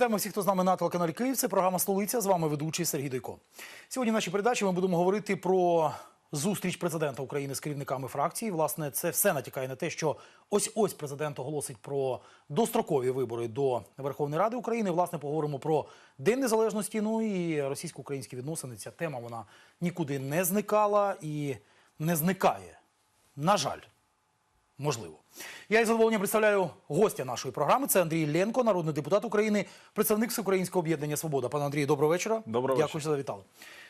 Вітаємо всіх, хто з нами на телеканалі Київ. Це програма Столиця. З вами ведучий Сергій Дойко. Сьогодні в нашій передачі ми будемо говорити про зустріч президента України з керівниками фракції. Власне, це все натякає на те, що ось ось президент оголосить про дострокові вибори до Верховної Ради України. Власне, поговоримо про День Незалежності. Ну і російсько-українські відносини. Ця тема вона нікуди не зникала і не зникає. На жаль. Можливо. Я із задоволенням представляю гостя нашої програми. Це Андрій Ленко, народний депутат України, представник Всеукраїнського об'єднання Свобода. Пане Андрію, доброго вечора. Доброго Дякую, вечора. що завітали.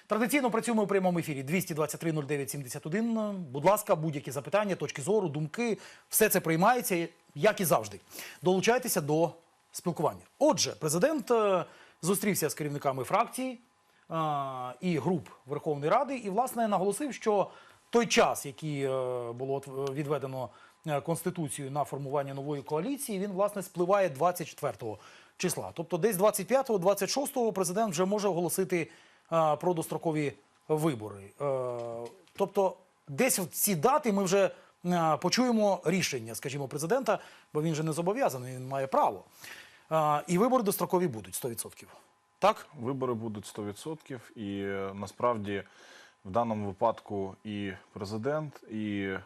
Традиційно працюємо у прямому ефірі 223 09 71. Будь ласка, будь-які запитання, точки зору, думки. Все це приймається, як і завжди. Долучайтеся до спілкування. Отже, президент е, зустрівся з керівниками фракції е, і груп Верховної Ради, і власне наголосив, що той час, який е, було відведено е, Конституцією на формування нової коаліції, він власне спливає 24 числа. Тобто, десь 25-26 президент вже може оголосити е, про дострокові вибори. Е, Тобто, десь в ці дати ми вже почуємо рішення, скажімо, президента, бо він же не зобов'язаний, він має право. І вибори дострокові будуть 100%. Так? Вибори будуть 100%, і насправді в даному випадку і президент, і е,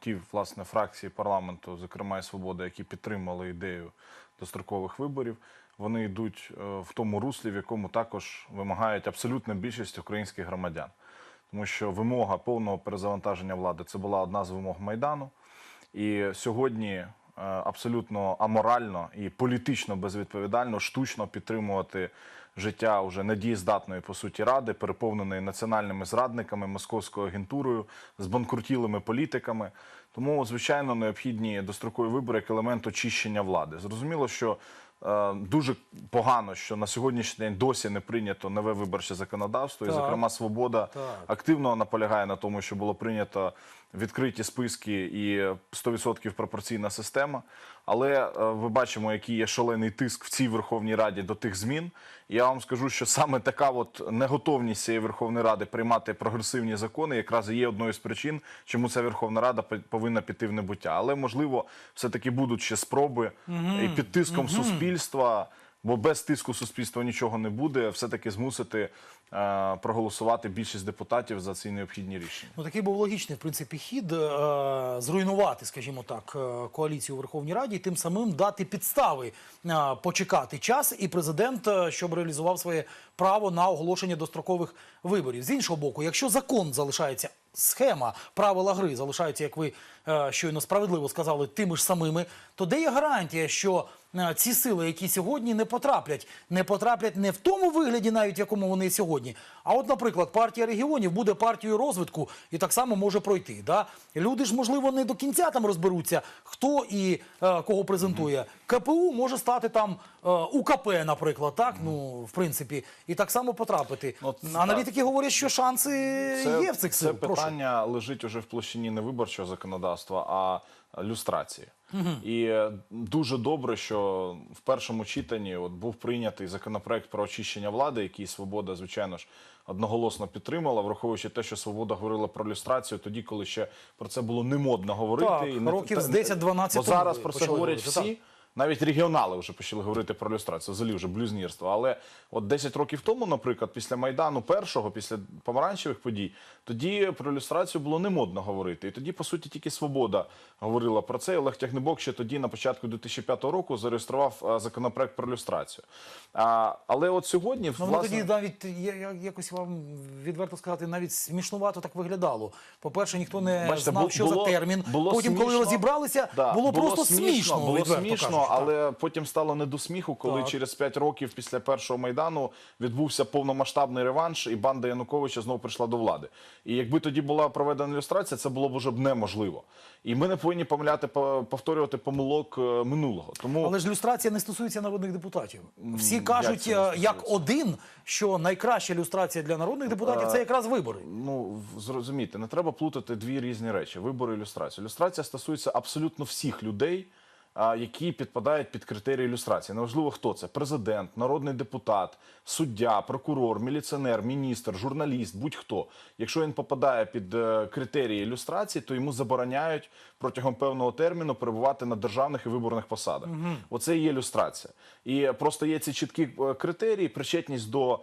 ті власне фракції парламенту, зокрема і свобода, які підтримали ідею дострокових виборів, вони йдуть е, в тому руслі, в якому також вимагають абсолютна більшість українських громадян. Тому що вимога повного перезавантаження влади це була одна з вимог майдану. І сьогодні е, абсолютно аморально і політично безвідповідально штучно підтримувати життя уже недієздатної по суті ради, переповненої національними зрадниками, московською агентурою, збанкрутілими політиками. Тому, звичайно, необхідні дострокові вибори як елемент очищення влади. Зрозуміло, що е, дуже погано, що на сьогоднішній день досі не прийнято нове виборче законодавство, і зокрема свобода Так. активно наполягає на тому, що було прийнято відкриті списки і 100% пропорційна система. Але е, ви бачимо, який є шалений тиск в цій Верховній Раді до тих змін. Я вам скажу, що саме така от неготовність цієї Верховної Ради приймати прогресивні закони якраз є одною з причин, чому ця Верховна Рада повинна піти в небуття. Але можливо, все-таки будуть ще спроби і під тиском суспільства. Бо без тиску суспільства нічого не буде, все-таки змусити е, проголосувати більшість депутатів за ці необхідні рішення. Ну, такий був логічний, в принципі, хід е, зруйнувати, скажімо так, е, коаліцію у Верховній Раді і тим самим дати підстави е, почекати час, і президент, е, щоб реалізував своє право на оголошення дострокових виборів. З іншого боку, якщо закон залишається. Схема правила гри залишаються, як ви е, щойно справедливо сказали, тими ж самими. То де є гарантія, що е, ці сили, які сьогодні не потраплять, не потраплять не в тому вигляді, навіть в якому вони сьогодні. А от, наприклад, партія регіонів буде партією розвитку і так само може пройти. Да? Люди ж, можливо, не до кінця там розберуться, хто і е, кого презентує. КПУ може стати там е, УКП, наприклад, так ну в принципі, і так само потрапити. Ну, це Аналітики говорять, що шанси є в цих це сил. Прошу. питання лежить уже в площині не виборчого законодавства, а люстрації. І е, дуже добре, що в першому читанні от був прийнятий законопроект про очищення влади, який свобода, звичайно ж, одноголосно підтримала, враховуючи те, що свобода говорила про люстрацію тоді, коли ще про це було не модно говорити. Так, і не років з та- 10-12 Бо зараз про це говорять всі. Навіть регіонали вже почали говорити про люстрацію, взагалі вже блюзнірство. Але от 10 років тому, наприклад, після Майдану першого, після помаранчевих подій, тоді про люстрацію було не модно говорити. І тоді, по суті, тільки свобода говорила про це. Олег Тягнебок ще тоді, на початку 2005 року, зареєстрував е, законопроект про люстрацію. А, але от сьогодні, Ну, власне, тоді навіть я, я якось вам відверто сказати, навіть смішнувато так виглядало. По-перше, ніхто не Бачите, знав, бу- що було- за термін. було Потім, коли розібралися, Да, було, просто смішно. Було відверто смішно, але потім стало не до сміху, коли Так. через 5 років після першого майдану відбувся повномасштабний реванш, і банда Януковича знову прийшла до влади. І якби тоді була проведена ілюстрація, це було б уже б неможливо. І ми не повинні помиляти повторювати помилок е, минулого. Тому Але ж люстрація не стосується народних депутатів. Всі кажуть, е, стосується? як один, що найкраща люстрація для народних депутатів це якраз вибори. Ну зрозумійте, не треба плутати дві різні речі: вибори і ілюстрацію. Ілюстрація стосується абсолютно всіх людей. Які підпадають під критерії ілюстрації. Неважливо, хто це: президент, народний депутат, суддя, прокурор, міліціонер, міністр, журналіст, будь-хто. Якщо він попадає під е, критерії ілюстрації, то йому забороняють протягом певного терміну перебувати на державних і виборних посадах. Оце і є ілюстрація. І просто є ці чіткі е, критерії, причетність до,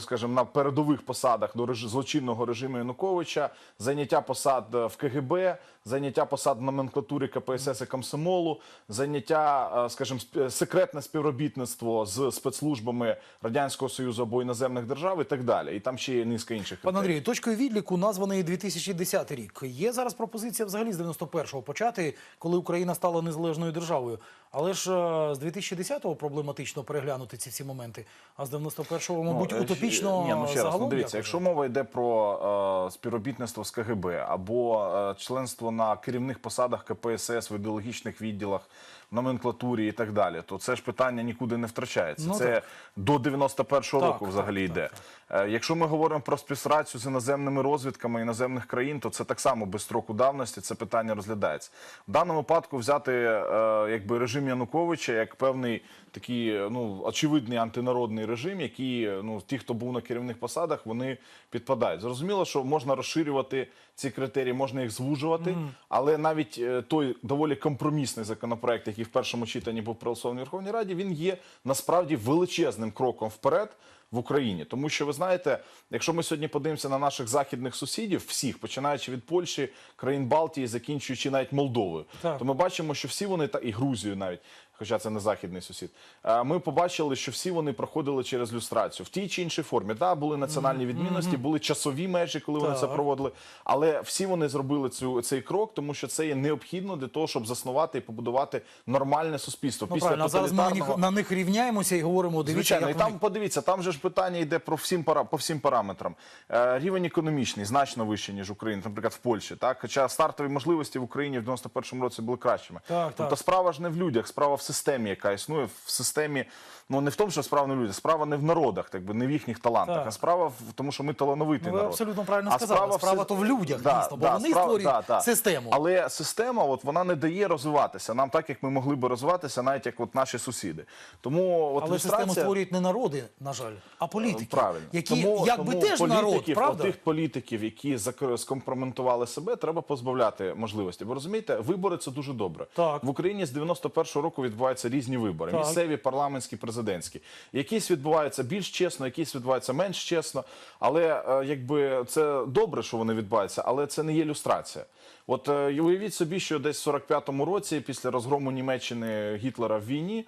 скажімо, на передових посадах до злочинного режиму Януковича, заняття посад е, в КГБ, заняття посад в номенклатурі КПСС і комсомолу, заняття, е, скажімо, секретне співробітництво з спецслужбами Радянського Союзу або іноземних держав і так далі. І там ще є низка інших критеріїв. Андрію, точкою відліку названий 2010 рік. Є зараз пропозиція взагалі з 91-го почати, коли Україна стала незалежною державою. Але ж е, з 2010-го проблематично переглянути ці всі моменти, а з 91-го, мабуть, Ну, е, утопічно Ні, ну ще раз, ну, дивіться, якщо мова йде про е, співробітництво з КГБ або е, членство на керівних посадах КПСС в ідеологічних відділах, номенклатурі і так далі, то це ж питання нікуди не втрачається. Ну, це так. до 91-го Так, року взагалі так, йде. Так. Якщо ми говоримо про співпрацю з іноземними розвідками іноземних країн, то це так само без строку давності це питання розглядається. В даному випадку взяти е, якби режим Януковича як певний такий ну очевидний антинародний режим, який ну ті, хто був на керівних посадах, вони підпадають. Зрозуміло, що можна розширювати ці критерії, можна їх звужувати, але навіть е, той доволі компромісний законопроект, який в першому читанні був проголосований в Верховній Раді, він є насправді величезним кроком вперед в Україні. Тому що ви знаєте, якщо ми сьогодні подивимося на наших західних сусідів, всіх, починаючи від Польщі, країн Балтії, закінчуючи навіть Молдовою, Так. то ми бачимо, що всі вони та і Грузію навіть. Хоча це не західний сусід, е, ми побачили, що всі вони проходили через люстрацію в тій чи іншій формі. Да, були національні відмінності, були часові межі, коли вони це проводили. Але всі вони зробили цю цей крок, тому що це є необхідно для того, щоб заснувати і побудувати нормальне суспільство. Ну, правильно, зараз ми на них, на них рівняємося і говоримо, дивіться, Звичайно, і там вони... подивіться, там же ж питання йде про всім пара по всім параметрам. Е, рівень економічний значно вищий ніж Україна, наприклад, в Польщі. Так, хоча стартові можливості в Україні в 91-му році були кращими. Так, тобто так. справа ж не в людях, справа в системі, яка існує в системі. Ну не в тому, що справа не в людях, справа не в народах, так би не в їхніх талантах, Так. а справа в тому, що ми талановитий Ну, ви народ. абсолютно правильно А сказали. в Справа си- то в людях, дійсно, бо вони справа- створюють систему. Але система, от вона не дає розвиватися нам так, як ми могли би розвиватися, навіть як от наші сусіди. Тому от Але систему створюють не народи, на жаль, а політики, Правильно. які тому, якби тому теж народ, правда? Тих політиків, які скомпроментували себе, треба позбавляти можливості. Бо розумієте, вибори це дуже добре. Так. В Україні з 91-го року відбуваються різні вибори: Так. місцеві, парламентські, президентські. Якісь відбуваються більш чесно, якісь відбуваються менш чесно. Але е, якби це добре, що вони відбуваються, але це не є люстрація. От е, уявіть собі, що десь в 45-му році, після розгрому Німеччини Гітлера в війні,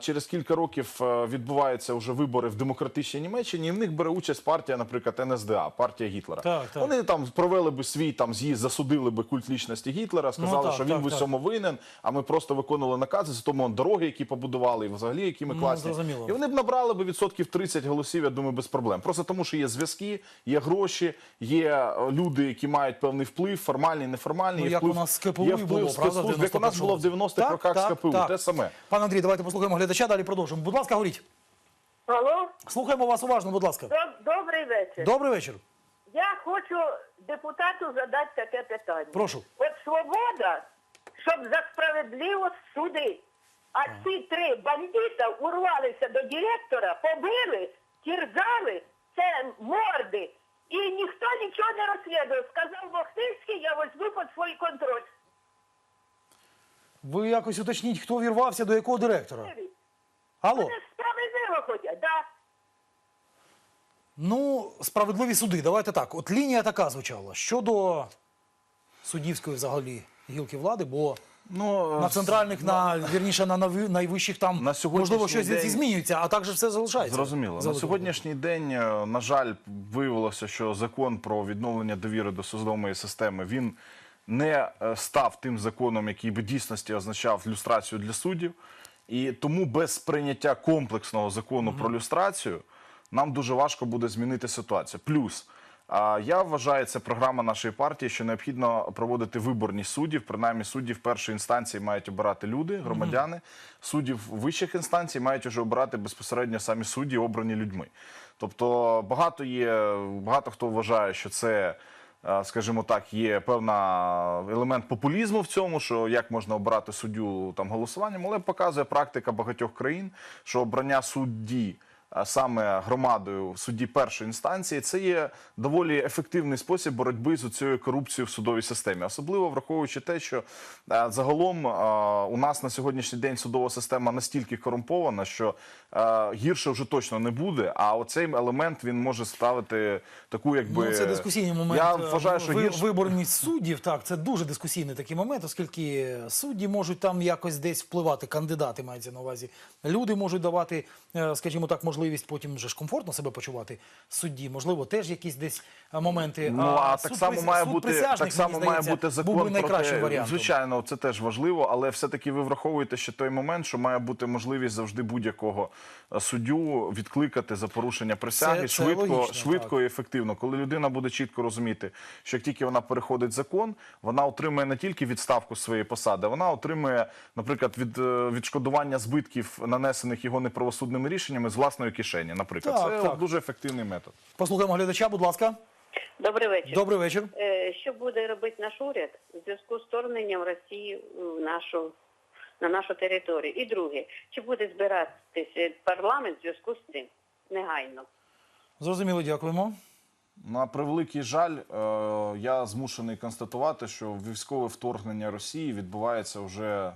через кілька років е, відбуваються вже вибори в демократичній Німеччині, і в них бере участь партія, наприклад, НСДА, партія Гітлера. Так, так. Вони там провели би свій там з'їзд, засудили би культ лічності Гітлера, сказали, так, що він так, в усьому винен, а ми просто виконували накази з тому дороги, які побудували, і взагалі які ми Ну, класні. зрозуміло. І вони б набрали би відсотків 30 голосів, я думаю, без проблем. Просто тому, що є зв'язки, є гроші, є е, люди, які мають певний вплив, формальний, неформальний. Ну, є як вплив, у нас з КПУ є було, правда, як у нас було в 90-х Так, роках так, з КПУ, так. те саме. Пане Андрій, давайте послухаємо глядача, далі продовжимо. Будь ласка, говоріть. Алло, Слухаємо вас уважно, будь ласка. Доб- добрий вечір. Добрий вечір. Я хочу депутату задати таке питання. Прошу. От свобода, щоб за справедливість суди. А ці три бандита урвалися до директора, побили, терзали, це морди. І ніхто нічого не розслідує. Сказав Бохтинський, я візьму під свій контроль. Ви якось уточніть, хто вірвався до якого директора. Алло. Вони справедливо ходять, да? Ну, справедливі суди, давайте так. От лінія така звучала щодо суддівської взагалі гілки влади, бо Ну, на центральних, на вірніше на нави- найвищих там На сьогоднішній можливо щось день- і змінюється, а так же все залишається. Зрозуміло. На Залишається. сьогоднішній день, е, на жаль, виявилося, що закон про відновлення довіри до судової системи він не е, став тим законом, який би дійсності означав люстрацію для суддів. І тому без прийняття комплексного закону про люстрацію нам дуже важко буде змінити ситуацію. Плюс. Я вважаю, це програма нашої партії, що необхідно проводити виборність суддів. Принаймні, суддів першої інстанції мають обирати люди, громадяни. Суддів вищих інстанцій мають вже обирати безпосередньо самі судді, обрані людьми. Тобто багато є, багато хто вважає, що це. Е, скажімо так, є певна елемент популізму в цьому, що як можна обрати суддю там голосуванням, але показує практика багатьох країн, що обрання судді. Саме громадою судді першої інстанції це є доволі ефективний спосіб боротьби з цією корупцією в судовій системі, особливо враховуючи те, що е, загалом е, у нас на сьогоднішній день судова система настільки корумпована, що е, гірше вже точно не буде. А оцей елемент він може ставити таку, якби Ну, це дискусійний момент. Я вважаю, що гірше виборність суддів. Так, це дуже дискусійний такий момент, оскільки судді можуть там якось десь впливати. Кандидати мається на увазі. Люди можуть давати, скажімо так, можливість потім вже ж комфортно себе почувати судді. Можливо, теж якісь десь е, моменти. Ну а так суд само має суд бути так само мені має здається, бути закон був би найкращим проти, варіантом. Звичайно, це теж важливо, але все-таки ви враховуєте ще той момент, що має бути можливість завжди будь-якого е, суддю відкликати за порушення присяги Це- це швидко, логічно, швидко і ефективно. Коли людина буде чітко розуміти, що як тільки вона переходить закон, вона отримує не тільки відставку своєї посади, вона отримує, наприклад, від е, відшкодування збитків, нанесених його неправосудними рішеннями з власної кишені. Наприклад, Так, це так. дуже ефективний метод. Послухаємо глядача, будь ласка. Добрий вечір. Добрий вечір. Е, Що буде робити наш уряд в зв'язку з вторгненням Росії в нашу на нашу територію? І друге, чи буде збиратися парламент в зв'язку з цим негайно? Зрозуміло, дякуємо. На превеликий жаль, е, я змушений констатувати, що військове вторгнення Росії відбувається вже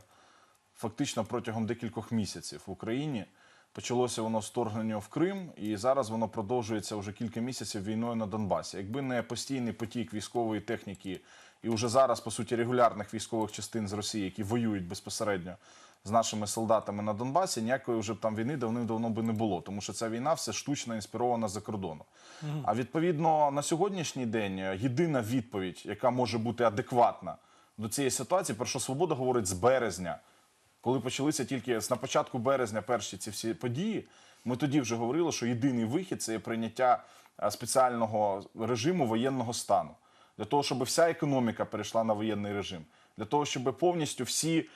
фактично протягом декількох місяців в Україні. Почалося воно вторгнення в Крим, і зараз воно продовжується вже кілька місяців війною на Донбасі. Якби не постійний потік військової техніки і вже зараз, по суті, регулярних військових частин з Росії, які воюють безпосередньо з нашими солдатами на Донбасі, ніякої вже б там війни давним-давно би не було, тому що ця війна все штучно інспірована за кордоном. А відповідно на сьогоднішній день е, єдина відповідь, яка може бути адекватна до цієї ситуації, про що свобода говорить з березня коли почалися тільки на початку березня перші ці всі події, ми тоді вже говорили, що єдиний вихід це прийняття спеціального режиму воєнного стану. Для того, щоб вся економіка перейшла на воєнний режим, для того, щоб повністю всі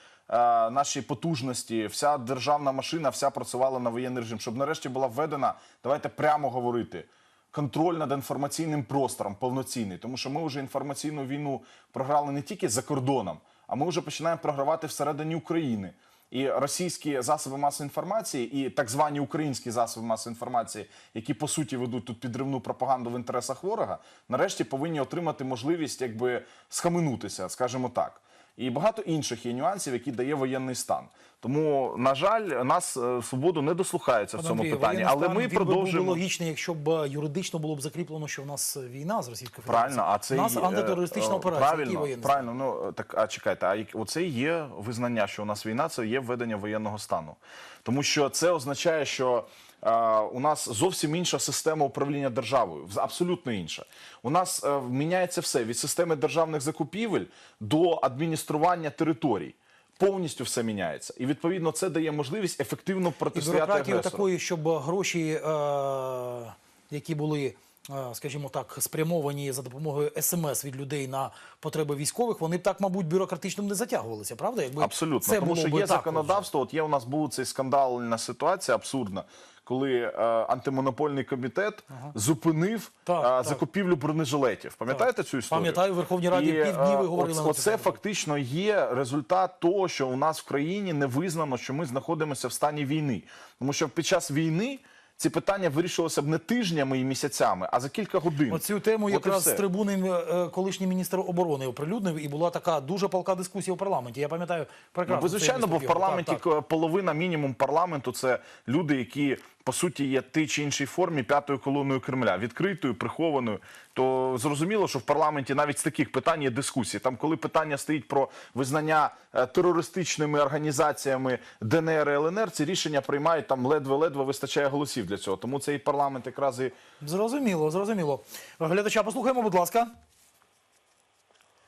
наші потужності, вся державна машина, вся працювала на воєнний режим, щоб нарешті була введена, давайте прямо говорити. Контроль над інформаційним простором повноцінний, тому що ми вже інформаційну війну програли не тільки за кордоном, а ми вже починаємо програвати всередині України. І російські засоби масової інформації, і так звані українські засоби масової інформації, які по суті ведуть тут підривну пропаганду в інтересах ворога, нарешті повинні отримати можливість якби схаменутися, скажімо так. І багато інших є нюансів, які дає воєнний стан. Тому, на жаль, нас е, свободу не дослухаються в цьому Андрію, питанні, але ми продовжуємо. логічний, якщо б е, юридично було б закріплено, що в нас війна з Російською Федерацією. Правильно, а це нас е, антитерористична е, операція. Правильно, правильно. Ну так, а чекайте, а оце є визнання, що у нас війна, це є введення воєнного стану, тому що це означає, що. Е, у нас зовсім інша система управління державою, абсолютно інша. У нас е, міняється все від системи державних закупівель до адміністрування територій. Повністю все міняється, і відповідно це дає можливість ефективно І протистояти бюрократію агресору. такої, щоб гроші, е, які були, е, скажімо так, спрямовані за допомогою смс від людей на потреби військових, вони б так, мабуть, бюрократично не затягувалися, правда? Якби Абсолютно, це тому було що є так законодавство. От є у нас був цей скандальна ситуація абсурдна, коли е, антимонопольний комітет зупинив Так, е, так. закупівлю бронежилетів. Пам'ятаєте цю історію? Пам'ятаю, в Верховній Раді півдні ви е, говорили оц- на Оце фактично є результат того, що у нас в країні не визнано, що ми знаходимося в стані війни, тому що під час війни. Ці питання вирішувалися б не тижнями і місяцями, а за кілька годин. Оцю тему От якраз з трибуни колишній міністр оборони оприлюднив, і була така дуже палка дискусія у парламенті. Я пам'ятаю прекрасно. Ну, звичайно, бо в парламенті Так, так. половина мінімум парламенту це люди, які по суті є тій чи іншій формі п'ятою колоною Кремля, відкритою, прихованою. То зрозуміло, що в парламенті навіть з таких питань є дискусії. Там, коли питання стоїть про визнання е, терористичними організаціями ДНР і ЛНР, ці рішення приймають там ледве-ледве вистачає голосів для цього. Тому цей парламент якраз і Зрозуміло, зрозуміло. Глядача, послухаємо, будь ласка.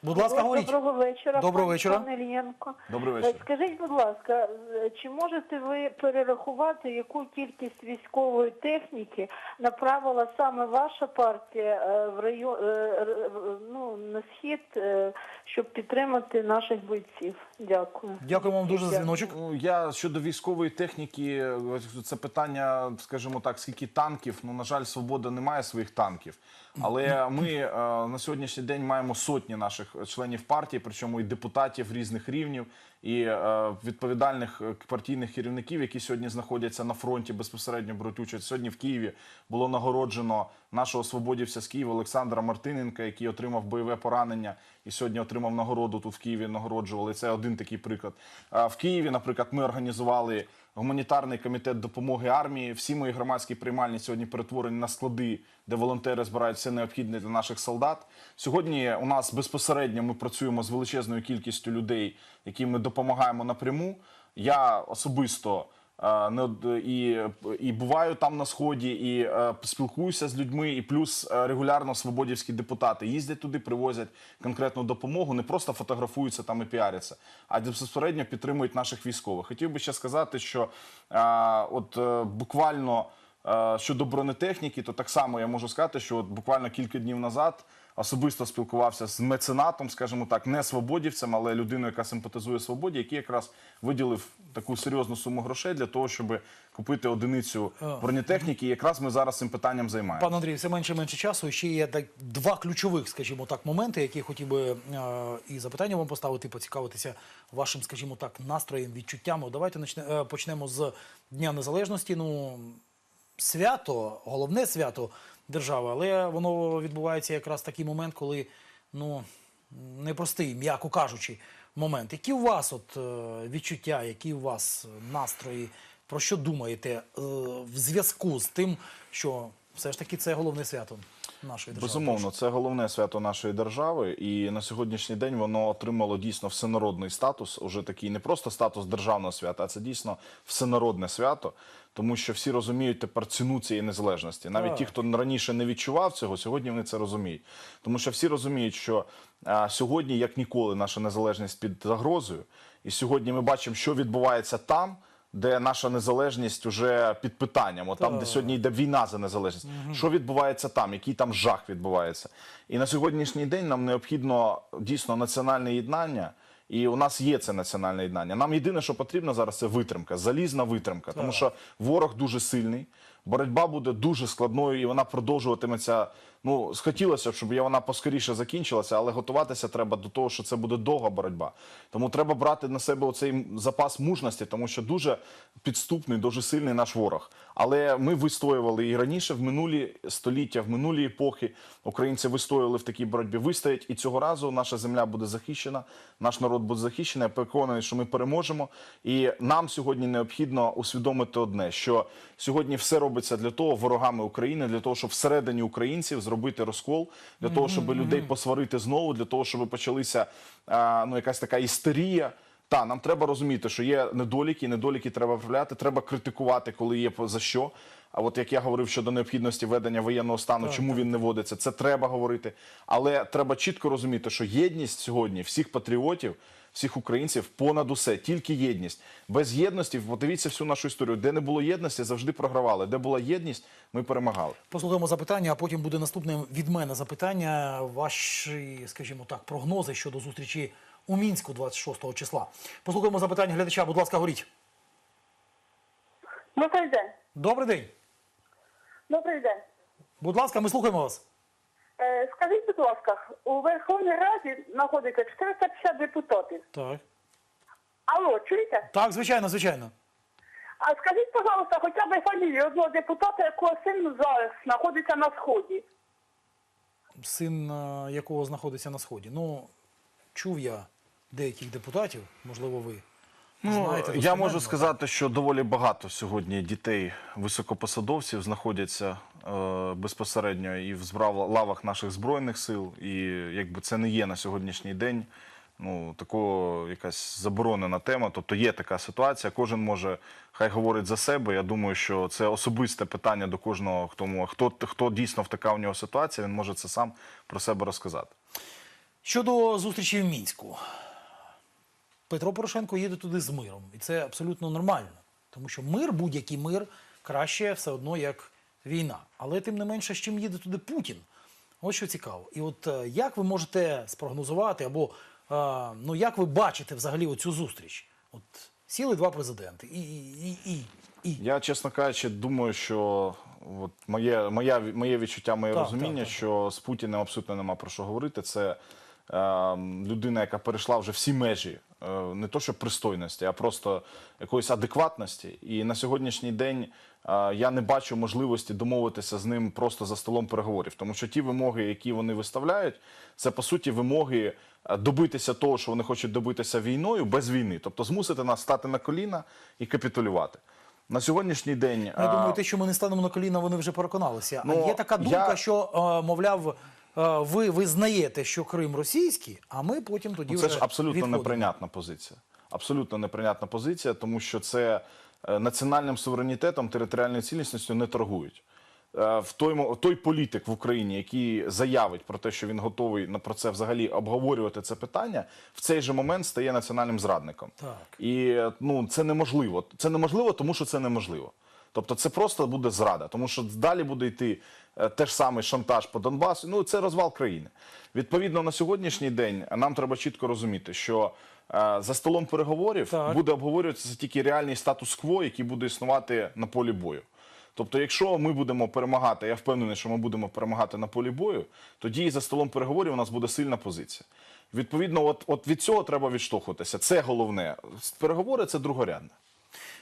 Будь ласка, говоріть. Доброго вечора. Доброго вечора. Пане Ільєнко. Добрий вечір. Е, Скажіть, будь ласка, е, чи можете ви перерахувати, яку кількість військової техніки направила саме ваша партія е, в район ну, на схід, щоб підтримати наших бойців? Дякую. Дякуємо вам дуже за Дякую. дзвіночок. Ну, я щодо військової техніки, ось це питання, скажімо так, скільки танків. Ну, на жаль, свобода не має своїх танків. Але ми е, на сьогоднішній день маємо сотні наших членів партії, причому і депутатів різних рівнів, і е, відповідальних е, партійних керівників, які сьогодні знаходяться на фронті, безпосередньо беруть участь. Сьогодні в Києві було нагороджено нашого свободівця з Києва Олександра Мартиненка, який отримав бойове поранення і сьогодні отримав нагороду тут в Києві. Нагороджували. Це один такий приклад. А в Києві, наприклад, ми організували гуманітарний комітет допомоги армії. Всі мої громадські приймальні сьогодні перетворені на склади, де волонтери збирають все необхідне для наших солдат. Сьогодні у нас безпосередньо ми працюємо з величезною кількістю людей, яким ми допомагаємо напряму. Я особисто. е, не і, і буваю там на сході, і е, спілкуюся з людьми, і плюс е, регулярно свободівські депутати їздять туди, привозять конкретну допомогу, не просто фотографуються там і піаряться, а безпосередньо підтримують наших військових. Хотів би ще сказати, що от буквально щодо бронетехніки, то так само я можу сказати, що от буквально кілька днів назад особисто спілкувався з меценатом, скажімо так, не свободівцем, але людиною, яка симпатизує свободі, який якраз виділив таку серйозну суму грошей для того, щоб купити одиницю бронетехніки. І якраз ми зараз цим питанням займаємося. Пане Андрію, все менше менше часу. Ще є два ключових, скажімо так, моменти, які хотів би і запитання вам поставити, поцікавитися вашим, скажімо так, настроєм, відчуттями. Давайте е, почнемо з Дня Незалежності. Ну, свято, головне свято держави, але воно відбувається якраз такий момент, коли ну, непростий, м'яко кажучи, момент. Які у вас от е, відчуття, які у вас настрої, про що думаєте е, в зв'язку з тим, що все ж таки це головне свято нашої держави? Безумовно, це головне свято нашої держави, і на сьогоднішній день воно отримало дійсно всенародний статус. Уже такий не просто статус державного свята, а це дійсно всенародне свято, тому що всі розуміють тепер ціну цієї незалежності. Навіть Так. ті, хто раніше не відчував цього, сьогодні вони це розуміють. Тому що всі розуміють, що а, сьогодні, як ніколи, наша незалежність під загрозою, і сьогодні ми бачимо, що відбувається там. Де наша незалежність уже під питанням, от там, де сьогодні йде війна за незалежність. Що відбувається там? Який там жах відбувається? І на сьогоднішній день нам необхідно дійсно національне єднання. І у нас є це національне єднання. Нам єдине, що потрібно зараз, це витримка, залізна витримка. Тому що ворог дуже сильний, боротьба буде дуже складною і вона продовжуватиметься. Ну, хотілося б, щоб вона поскоріше закінчилася, але готуватися треба до того, що це буде довга боротьба. Тому треба брати на себе оцей запас мужності, тому що дуже підступний, дуже сильний наш ворог. Але ми вистоювали і раніше, в минулі століття, в минулі епохи українці вистояли в такій боротьбі. Вистоять і цього разу наша земля буде захищена, наш народ буде захищений. Я переконаний, що ми переможемо. І нам сьогодні необхідно усвідомити одне: що сьогодні все робиться для того ворогами України, для того, щоб всередині українців зробити розкол, для того, щоб людей посварити знову, для того, щоб почалися ну якась така істерія. Та нам треба розуміти, що є недоліки, і недоліки треба виправляти. Треба критикувати, коли є за що. А от як я говорив щодо необхідності ведення воєнного стану, чому він не вводиться, це треба говорити. Але треба чітко розуміти, що єдність сьогодні всіх патріотів, всіх українців понад усе, тільки єдність. Без єдності, подивіться всю нашу історію. Де не було єдності, завжди програвали. Де була єдність, ми перемагали. Послухаємо запитання, а потім буде наступне від мене запитання. Ваші, скажімо так, прогнози щодо зустрічі у Мінську 26 числа. Послухаємо запитання глядача. Будь ласка, говоріть. Добрий день. Добрий день. Добрий день. Будь ласка, ми слухаємо вас. Е, скажіть, будь ласка, у Верховній Раді знаходиться 450 депутатів. Так. Алло, чуєте? Так, звичайно, звичайно. А скажіть, пожалуйста, хоча б фамілію одного депутата, якого син зараз знаходиться на сході. Син е, якого знаходиться на сході. Ну, чув я деяких депутатів, можливо, ви знаєте. я можу сказати, що доволі багато сьогодні дітей високопосадовців знаходяться е, безпосередньо і в збрав- лавах наших збройних сил, і якби це не є на сьогоднішній день. Ну, такого якась заборонена тема. Тобто є така ситуація. Кожен може хай говорить за себе. Я думаю, що це особисте питання до кожного, хто хто, хто дійсно втика в нього ситуація, він може це сам про себе розказати. Щодо зустрічі в Мінську, Петро Порошенко їде туди з миром. І це абсолютно нормально. Тому що мир, будь-який мир, краще все одно, як війна. Але тим не менше, з чим їде туди Путін. Ось що цікаво. І от е, як ви можете спрогнозувати, або е, ну як ви бачите взагалі оцю зустріч? От сіли два президенти. І, і, і, і. Я, чесно кажучи, думаю, що от моє, моя, моє відчуття, моє Так, розуміння, так, так. що з Путіним абсолютно нема про що говорити. Це е, людина, яка перейшла вже всі межі, не то що пристойності, а просто якоїсь адекватності. І на сьогоднішній день е, я не бачу можливості домовитися з ним просто за столом переговорів. Тому що ті вимоги, які вони виставляють, це по суті вимоги е, добитися того, що вони хочуть добитися війною без війни, тобто змусити нас стати на коліна і капітулювати. На сьогоднішній день Ну, Я е, думаю, те, що ми не станемо на коліна, вони вже переконалися. Ну, а є така думка, я- що, е, мовляв, е, ви визнаєте, що Крим російський, а ми потім тоді Ну, це вже ж абсолютно відходимо. неприйнятна позиція. Абсолютно неприйнятна позиція, тому що це е, національним суверенітетом, територіальною цілісністю не торгують. Е, В той, той політик в Україні, який заявить про те, що він готовий на про це взагалі обговорювати це питання, в цей же момент стає національним зрадником. Так. І е, ну це неможливо. Це неможливо, тому що це неможливо. Тобто це просто буде зрада, тому що далі буде йти е, теж самий шантаж по Донбасу. Ну це розвал країни. Відповідно, на сьогоднішній день нам треба чітко розуміти, що е, за столом переговорів Так. буде обговорюватися тільки реальний статус-кво, який буде існувати на полі бою. Тобто, якщо ми будемо перемагати, я впевнений, що ми будемо перемагати на полі бою, тоді і за столом переговорів у нас буде сильна позиція. Відповідно, от, от від цього треба відштовхуватися. Це головне. Переговори це другорядне.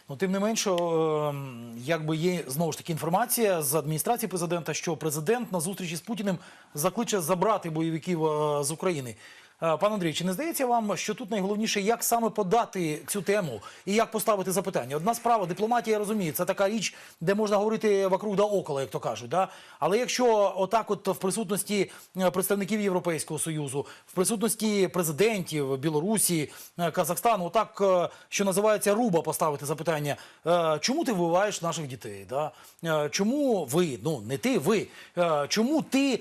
Ну, тим не менше, е, якби є знову ж таки інформація з адміністрації президента, що президент на зустрічі з Путіним закличе забрати бойовиків е, з України. Е, Пан Андрій, чи не здається вам, що тут найголовніше, як саме подати цю тему і як поставити запитання? Одна справа, дипломатія, я розумію, це така річ, де можна говорити вокруг да около, як то кажуть. Да? Але якщо отак, от в присутності е, представників Європейського союзу, в присутності президентів Білорусі, е, Казахстану, отак, що називається руба, поставити запитання, чому ти вбиваєш наших дітей? Да? Чому ви, ну не ти, ви, чому ти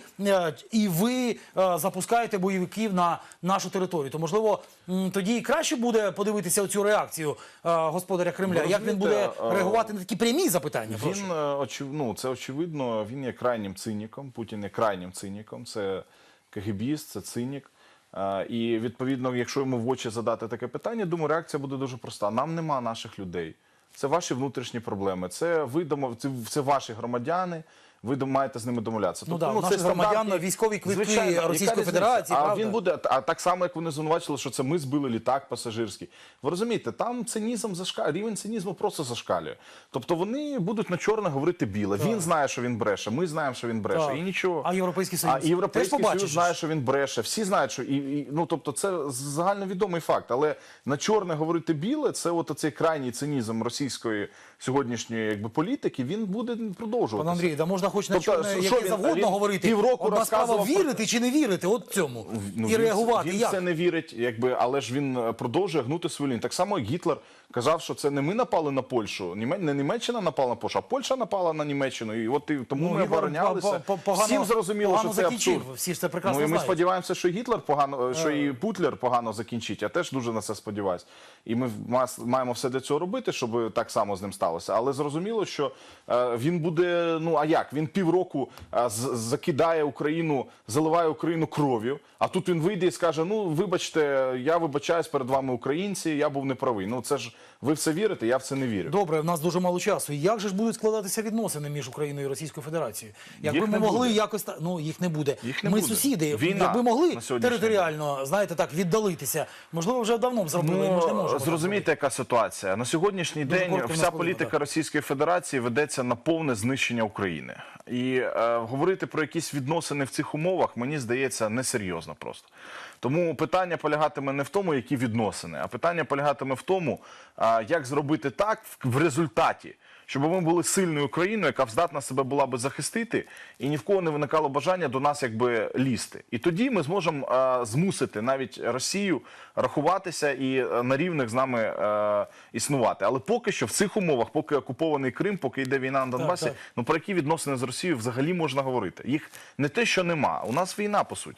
і ви запускаєте бойовиків на нашу територію? То можливо тоді і краще буде подивитися цю реакцію е, господаря Кремля. Як він буде е, реагувати на такі прямі запитання? Він е, очів... ну, це очевидно. Він є крайнім циніком. Путін є крайнім циніком. Це КГБіст, це цинік. І відповідно, якщо йому в очі задати таке питання, думаю, реакція буде дуже проста. Нам нема наших людей. Це ваші внутрішні проблеми. Це ви це, це ваші громадяни. Ви маєте з ними домовлятися. Ну да, у наших це громадян військові квитки Звичайно, Російської? Федерації, А правда? він буде а так само, як вони звинувачили, що це ми збили літак пасажирський. Ви розумієте, там цинізм зашкалює, рівень цинізму просто зашкалює. Тобто вони будуть на чорне говорити біле. Він знає, що він бреше. Ми знаємо, що він бреше. Так. І нічого. А Європейський Союз? А Європейський Теж Союз знає, що він бреше. Всі знають, що і, і ну тобто, це загальновідомий факт. Але на чорне говорити біле, це от оцей крайній цинізм російської сьогоднішньої якби політики. Він буде продовжуватися. Пан Андрій, да можна хоч на Тобто, чому яке він- завгодно він говорити. півроку Одна справа розказував про- вірити чи не вірити, от цьому. Ну, і він- реагувати Він як? це не вірить, якби, але ж він е, продовжує гнути свою лінію. Так само як Гітлер казав, що це не ми напали на Польщу, не Німеччина напала на Польщу, а Польща напала на Німеччину. І от і тому Ну, ми Гітлер оборонялися. по- по- погано- Всім зрозуміло, погано що це закінчив. абсурд. Всі ж це прекрасно ну, і ми знають. сподіваємося, що Гітлер погано, що і Путлер погано закінчить. Я теж дуже на це сподіваюся. І ми маємо все для цього робити, щоб так само з ним сталося. Але зрозуміло, що е, він буде. Ну а як? Він півроку е, закидає Україну, заливає Україну кров'ю. А тут він вийде і скаже: Ну, вибачте, я вибачаюсь перед вами, українці, я був неправий. Ну це ж ви в це вірите, я в це не вірю. Добре, в нас дуже мало часу. Як же ж будуть складатися відносини між Україною і Російською Федерацією? Якби Їх ми не могли буде. якось ну їх не буде. Їх не ми буде. сусіди, Війна якби могли на сьогоднішній територіально, знаєте, так віддалитися. Можливо, вже давно б зробили. ми ж не можемо. Ну, зрозумійте, яка ситуація. На сьогоднішній Дуже день коротко вся політика так. Російської Федерації ведеться на повне знищення України. І е, говорити про якісь відносини в цих умовах, мені здається, несерйозно просто. Тому питання полягатиме не в тому, які відносини, а питання полягатиме в тому, як зробити так в- результаті, щоб ми були сильною країною, яка здатна себе була би захистити, і ні в кого не виникало бажання до нас якби лізти. І тоді ми зможемо змусити навіть Росію рахуватися і е, на рівних з нами е, існувати. Але поки що в цих умовах, поки окупований Крим, поки йде війна на Донбасі, так. ну про які відносини з Росією взагалі можна говорити? Їх не те, що нема. У нас війна по суті.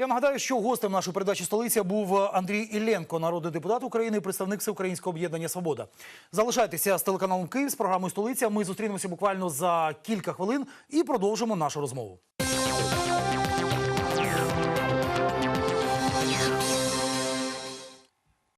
Я нагадаю, що гостем нашої передачі столиця був Андрій Ілленко, народний депутат України, представник Всеукраїнського об'єднання Свобода. Залишайтеся з телеканалом Київ з програмою Столиця. Ми зустрінемося буквально за кілька хвилин і продовжимо нашу розмову.